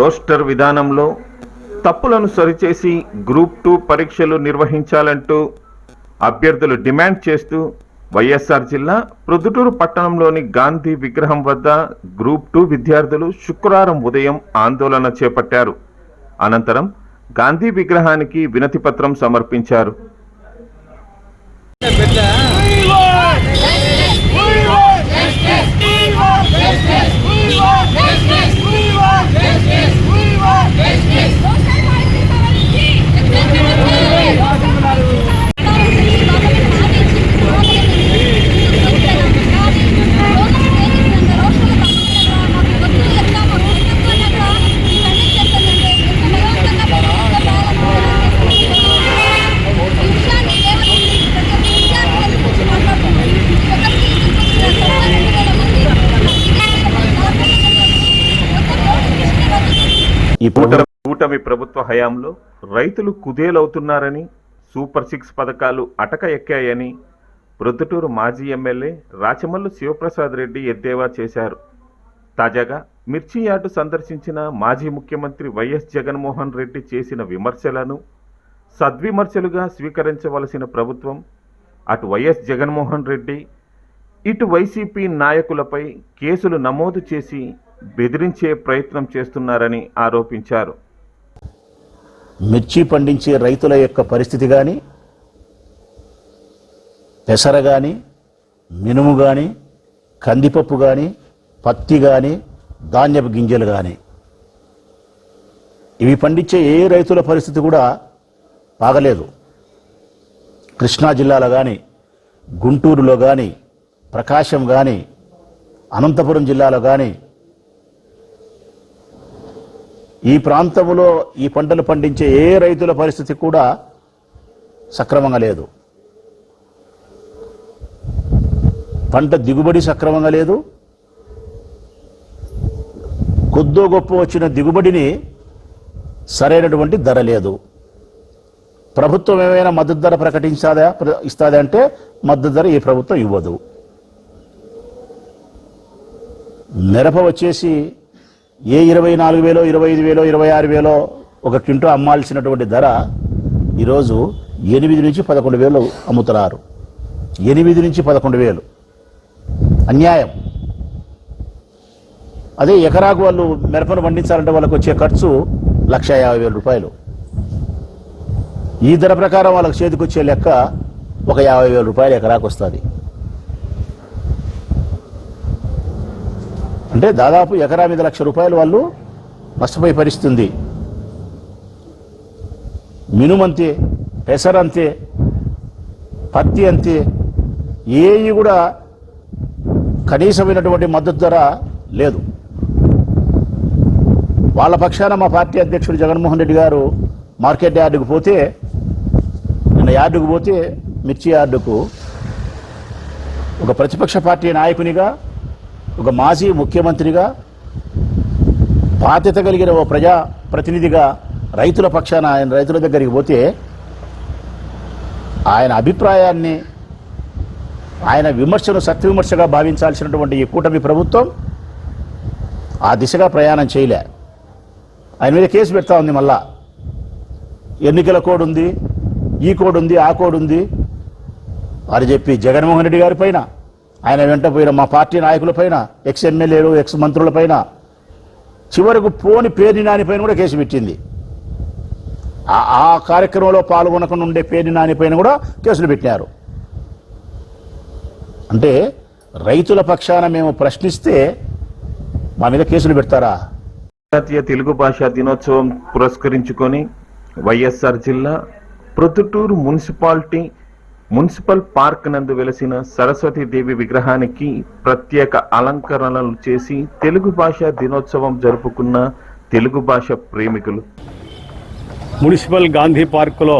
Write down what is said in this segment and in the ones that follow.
Roster విధానంలో తప్పులను సరిచేసి గ్రూప్ టూ పరీక్షలు నిర్వహించాలంటూ అభ్యర్థులు డిమాండ్ చేస్తూ వైఎస్ఆర్ జిల్లా ప్రొద్దుటూరు పట్టణంలోని గాంధీ విగ్రహం వద్ద గ్రూప్ టూ విద్యార్థులు శుక్రవారం ఉదయం ఆందోళన చేపట్టారు. అనంతరం గాంధీ విగ్రహానికి వినతిపత్రం సమర్పించారు. ప్రభుత్వ హయాంలో రైతులు కుదేలవుతున్నారని సూపర్ సిక్స్ పథకాలు అటక ఎక్కాయని ప్రొద్దుటూరు మాజీ ఎమ్మెల్యే రాచమల్లు శివప్రసాద్ రెడ్డి ఎద్దేవా చేశారు. తాజాగా మిర్చి యార్డు సందర్శించిన మాజీ ముఖ్యమంత్రి వైఎస్ జగన్మోహన్ రెడ్డి చేసిన విమర్శలను సద్విమర్శలుగా స్వీకరించవలసిన ప్రభుత్వం అటు వైఎస్ జగన్మోహన్ రెడ్డి ఇటు వైసీపీ నాయకులపై కేసులు నమోదు చేసి బెదిరించే ప్రయత్నం చేస్తున్నారని ఆరోపించారు. మిర్చి పండించే రైతుల యొక్క పరిస్థితి కానీ పెసర కానీ మినుము కానీ కందిపప్పు కానీ పత్తి కానీ ధాన్యపు గింజలు కానీ ఇవి పండించే ఏ రైతుల పరిస్థితి కూడా బాగలేదు. కృష్ణా జిల్లాలో కానీ గుంటూరులో కానీ ప్రకాశం కానీ అనంతపురం జిల్లాలో కానీ ఈ ప్రాంతంలో ఈ పంటలు పండించే ఏ రైతుల పరిస్థితి కూడా సక్రమంగా లేదు. పంట దిగుబడి సక్రమంగా లేదు. కొద్దో గొప్ప వచ్చిన దిగుబడిని సరైనటువంటి ధర లేదు. ప్రభుత్వం ఏమైనా మద్దతు ధర ప్రకటించాదా? ప్ర- ఇస్తాదా అంటే మద్దతు ధర ఈ ప్రభుత్వం ఇవ్వదు. మిరప వచ్చేసి ఏ ఇరవై నాలుగు వేలో ఇరవై ఐదు వేలో ఇరవై ఆరు వేలో ఒక క్వింటో అమ్మాల్సినటువంటి ధర ఈరోజు ఎనిమిది నుంచి పదకొండు వేలు అమ్ముతున్నారు. ఎనిమిది నుంచి పదకొండు వేలు. అన్యాయం. అదే ఎకరాకు వాళ్ళు మిరపను పండించాలంటే వాళ్ళకి వచ్చే ఖర్చు లక్ష యాభై వేల రూపాయలు. ఈ ధర ప్రకారం వాళ్ళకి చేతికొచ్చే లెక్క ఒక యాభై వేల రూపాయలు ఎకరాకు వస్తుంది. అంటే దాదాపు ఎకరా మీద లక్ష రూపాయలు వాళ్ళు నష్టపోయే పరిస్థితి ఉంది. మినుమంతే పెసరంతే పత్తి అంతే ఏవి కూడా కనీసమైనటువంటి మద్దతు ధర లేదు. వాళ్ళ పక్షాన మా పార్టీ అధ్యక్షుడు జగన్మోహన్ రెడ్డి గారు మార్కెట్ యార్డుకు పోతే నిన్న యార్డుకు పోతే మిర్చి యార్డుకు ఒక ప్రతిపక్ష పార్టీ నాయకునిగా ఒక మాజీ ముఖ్యమంత్రిగా బాధ్యత కలిగిన ఓ ప్రజా ప్రతినిధిగా రైతుల పక్షాన ఆయన రైతుల దగ్గరికి పోతే ఆయన అభిప్రాయాన్ని ఆయన విమర్శను సత్విమర్శగా భావించాల్సినటువంటి ఈ కూటమి ప్రభుత్వం ఆ దిశగా ప్రయాణం చేయలే. ఆయన మీద కేసు పెడతా ఉంది మళ్ళా. ఎన్నికల కోడ్ ఉంది ఈ కోడ్ ఉంది ఆ కోడ్ ఉంది. అని చెప్పి జగన్మోహన్ రెడ్డి గారి పైన ఆయన వెంట పోయిన మా పార్టీ నాయకుల పైన ఎక్స్ ఎమ్మెల్యేలు ఎక్స్ మంత్రుల పైన చివరకు పోని పేర్ని నానిపైన కూడా కేసు పెట్టింది. ఆ- ఆ కార్యక్రమంలో పాల్గొనకుండా ఉండే పేర్ని కూడా కేసులు పెట్టారు అంటే రైతుల పక్షాన మేము ప్రశ్నిస్తే మా మీద కేసులు పెడతారా? జాతీయ తెలుగు భాషా దినోత్సవం పురస్కరించుకొని వైఎస్ఆర్ జిల్లా ప్రొద్దుటూరు మున్సిపాలిటీ మున్సిపల్ పార్క్ నందు వెలసిన సరస్వతీదేవి విగ్రహానికి ప్రత్యేక అలంకరణలు చేసి తెలుగు భాష దినోత్సవం జరుపుకున్న తెలుగు భాష ప్రేమికులు. మున్సిపల్ గాంధీ పార్కులో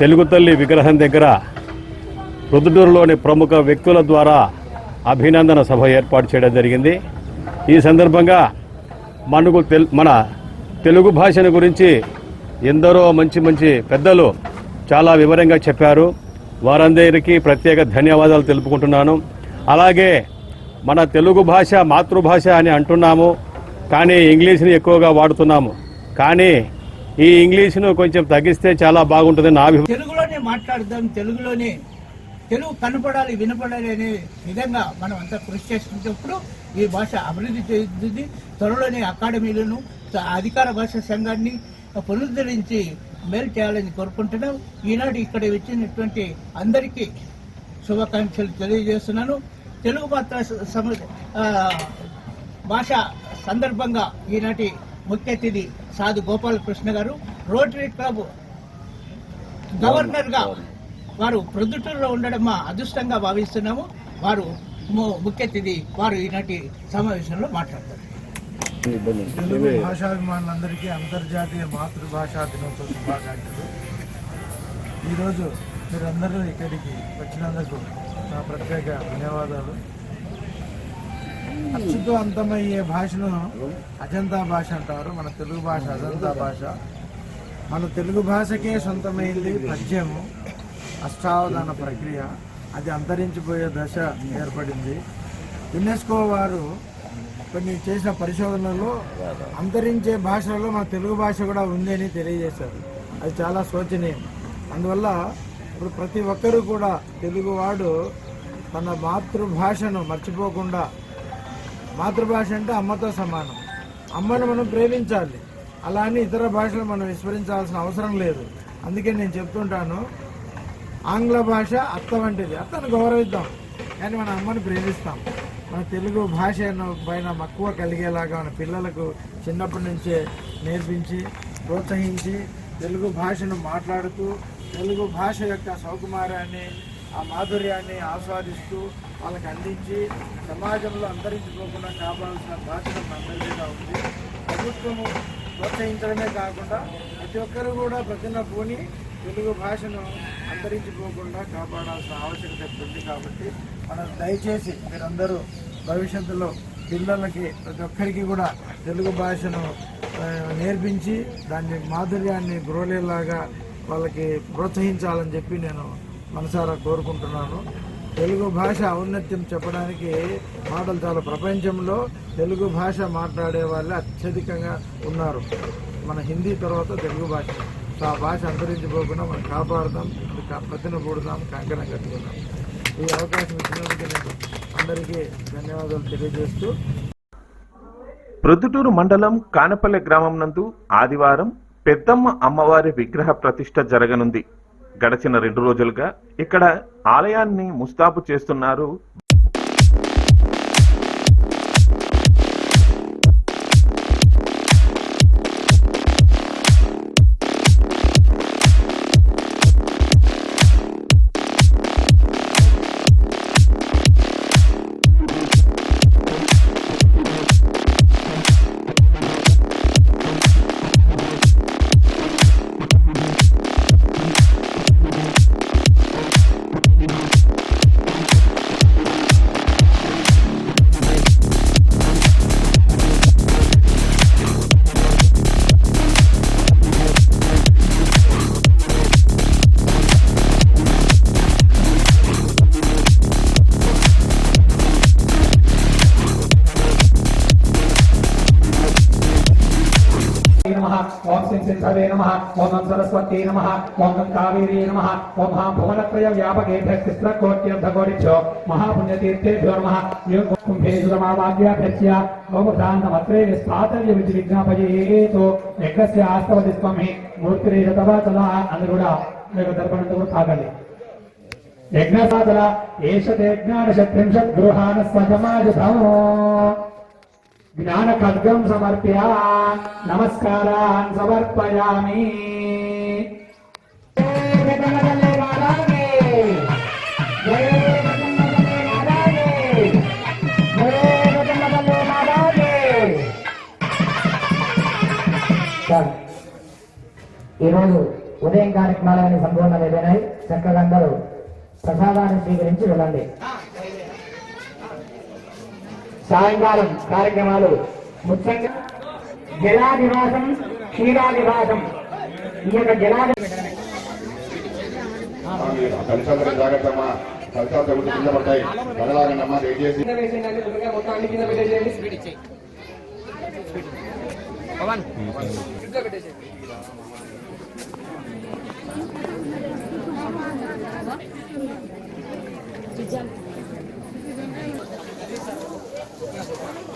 తెలుగు తల్లి విగ్రహం దగ్గర రుదుటూరులోని ప్రముఖ వ్యక్తుల ద్వారా అభినందన సభ ఏర్పాటు చేయడం జరిగింది. ఈ సందర్భంగా మనకు తెల్ మన తెలుగు భాషను గురించి ఎందరో మంచి మంచి పెద్దలు చాలా వివరంగా చెప్పారు. వారందరికీ ప్రత్యేక ధన్యవాదాలు తెలుపుకుంటున్నాను. అలాగే మన తెలుగు భాష మాతృభాష అని అంటున్నాము కానీ ఇంగ్లీష్ని ఎక్కువగా వాడుతున్నాము. కానీ ఈ ఇంగ్లీష్ను కొంచెం తగ్గిస్తే చాలా బాగుంటుంది నా అభిప్రాయం. తెలుగులోనే మాట్లాడదాం తెలుగులోనే తెలుగు కనపడాలి వినపడాలి అనే విధంగా మనం అంతా కృషి చేసుకునేటప్పుడు ఈ భాష అభివృద్ధి చెందుతుంది. త్వరలోనే అకాడమీలను అధికార భాష సంఘాన్ని పునరుద్ధరించి మేలు చేయాలని కోరుకుంటున్నాం. ఈనాడు ఇక్కడ వచ్చినటువంటి అందరికీ శుభాకాంక్షలు తెలియజేస్తున్నాను. తెలుగు మాత్ర సమ భాష సందర్భంగా ఈనాటి ముఖ్య అతిథి సాధు గోపాలకృష్ణ గారు రోటరీ క్లబ్ గవర్నర్గా వారు ప్రొద్దుటూరులో ఉండడం మా అదృష్టంగా భావిస్తున్నాము. వారు ము- ముఖ్య అతిథి వారు ఈనాటి సమావేశంలో మాట్లాడతారు. తెలుగు భాషాభిమానులందరికీ అంతర్జాతీయ మాతృభాషా దినోత్సవ శుభాకాంక్షలు. ఈరోజు మీరందరూ ఇక్కడికి వచ్చినందుకు నా ప్రత్యేక ధన్యవాదాలు. అచ్చుతో అంతమయ్యే భాషను అజంతా భాష అంటారు. మన తెలుగు భాష అజంతా భాష. మన తెలుగు భాషకే సొంతమైంది పద్యము అష్టావధాన ప్రక్రియ. అది అంతరించిపోయే దశ ఏర్పడింది. యునెస్కో వారు కొన్ని చేసిన పరిశోధనలో అంతరించే భాషలలో మన తెలుగు భాష కూడా ఉంది అని తెలియజేశారు. అది చాలా శోచనీయం. అందువల్ల ఇప్పుడు ప్రతి ఒక్కరూ కూడా తెలుగువాడు తన మాతృభాషను మర్చిపోకుండా మాతృభాష అంటే అమ్మతో సమానం. అమ్మను మనం ప్రేమించాలి. అలా అని ఇతర భాషలు మనం విస్మరించాల్సిన అవసరం లేదు. అందుకే నేను చెప్తుంటాను ఆంగ్ల భాష అత్త వంటిది. అత్తను గౌరవిద్దాం. కానీ మన అమ్మని ప్రేమిస్తాం. మన తెలుగు భాషను పైన మక్కువ కలిగేలాగా మన పిల్లలకు చిన్నప్పటి నుంచే నేర్పించి ప్రోత్సహించి తెలుగు భాషను మాట్లాడుతూ తెలుగు భాష యొక్క సౌకుమారాన్ని ఆ మాధుర్యాన్ని ఆస్వాదిస్తూ వాళ్ళకి అందించి సమాజంలో అంతరించిపోకుండా కాపాడాల్సిన బాధ్యత మనందరిగా ఉంది. ప్రభుత్వము ప్రోత్సహించడమే కాకుండా ప్రతి ఒక్కరు కూడా ప్రతిన పోని తెలుగు భాషను అంతరించిపోకుండా కాపాడాల్సిన ఆవశ్యకత ఉంది కాబట్టి మనం దయచేసి మీరందరూ భవిష్యత్తులో పిల్లలకి ప్రతి ఒక్కరికి కూడా తెలుగు భాషను నేర్పించి దాన్ని మాధుర్యాన్ని గ్రోలేలాగా వాళ్ళకి ప్రోత్సహించాలని చెప్పి నేను మనసారా కోరుకుంటున్నాను. తెలుగు భాష ఔన్నత్యం చెప్పడానికి మాటలు చాలా. ప్రపంచంలో తెలుగు భాష మాట్లాడే వాళ్ళే అత్యధికంగా ఉన్నారు. మన హిందీ తర్వాత తెలుగు భాష. ఆ భాష అంతరించిపోకుండా మనం కాపాడుదాం అది కా- ప్రతిన కూడదాం కంకణం కట్టుకుందాం. ఈ అవకాశం ఇచ్చినందుకు అందరికీ ధన్యవాదాలు తెలియజేస్తూ ప్రొద్దుటూరు మండలం కానపల్లె గ్రామం నందు ఆదివారం పెద్దమ్మ అమ్మవారి విగ్రహ ప్రతిష్ట జరగనుంది. గడచిన రెండు రోజులుగా ఇక్కడ ఆలయాన్ని ముస్తాబు చేస్తున్నారు ఓం శ్రీ శ్రీధరే నమ. ఓం సరస్వతే నమ. ఓం కావేరీ నమ. ఓం భువనత్రయ వ్యాపకేభ్య తిస్రకోట్యర్ధకోటిభ్యో మహాపుణ్యతీర్థేభ్యో నమ. కుంభేశ్వరమావాద్యాభ్యస్య గోముఖాంతమత్రే స్థాతవ్య విధి విజ్ఞాపయేతో యజ్ఞస్య ఆస్తవతి స్వామి మూర్తిరేజతవా తదా అని కూడా మీకు దర్పణంతో కూడా తాగండి. యజ్ఞసాధన ఏషతేజ్ఞానషత్రింశద్గృహాన సమాజ గృహాన జ్ఞాన ఖడ్గం సమర్ప్య నమస్కారాన్ సమర్పయామి ఈరోజు ఉదయం కార్యక్రమాలన్నీ సంపూర్ణంగా అయిపోయినాయి. చక్కగా అందరూ ప్రసాదాన్ని స్వీకరించి వెళ్ళండి. సాయంకాలం కార్యక్రమాలు ముఖ్యంగా జలాదివాసం క్షీరాదివాసం. ఈ యొక్క జలాది కలిసాలు జాగ్రత్తమ్మా కలిసాలు తగ్గుతూ కింద పడతాయి. కదలాగండమ్మా దయచేసి. మొత్తాన్ని కింద పెట్టేసేయండి.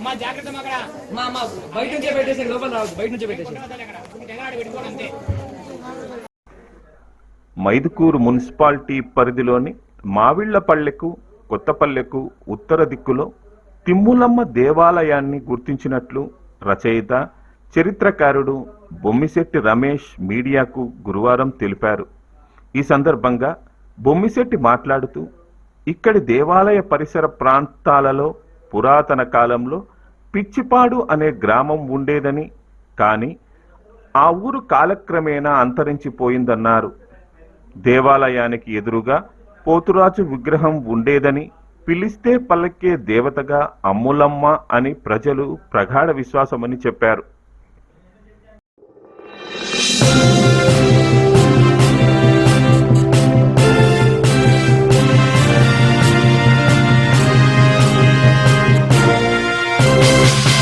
మా మా బయట నుంచే పెట్టేసి లోపల రావద్దు బయట నుంచే పెట్టేసి. మైదుకూరు మున్సిపాలిటీ పరిధిలోని మావిళ్ళపల్లెకు కొత్తపల్లెకు ఉత్తర దిక్కులో తిమ్ములమ్మ దేవాలయాన్ని గుర్తించినట్లు రచయిత చరిత్రకారుడు బొమ్మిశెట్టి రమేష్ మీడియాకు గురువారం తెలిపారు. ఈ సందర్భంగా బొమ్మిశెట్టి మాట్లాడుతూ ఇక్కడి దేవాలయ పరిసర ప్రాంతాలలో పురాతన కాలంలో పిచ్చిపాడు అనే గ్రామం ఉండేదని కానీ ఆ ఊరు కాలక్రమేణా అంతరించిపోయిందన్నారు. దేవాలయానికి ఎదురుగా పోతురాజు విగ్రహం ఉండేదని పిలిస్తే పల్లకే దేవతగా అమ్ములమ్మ అని ప్రజలు ప్రగాఢ విశ్వాసమని చెప్పారు.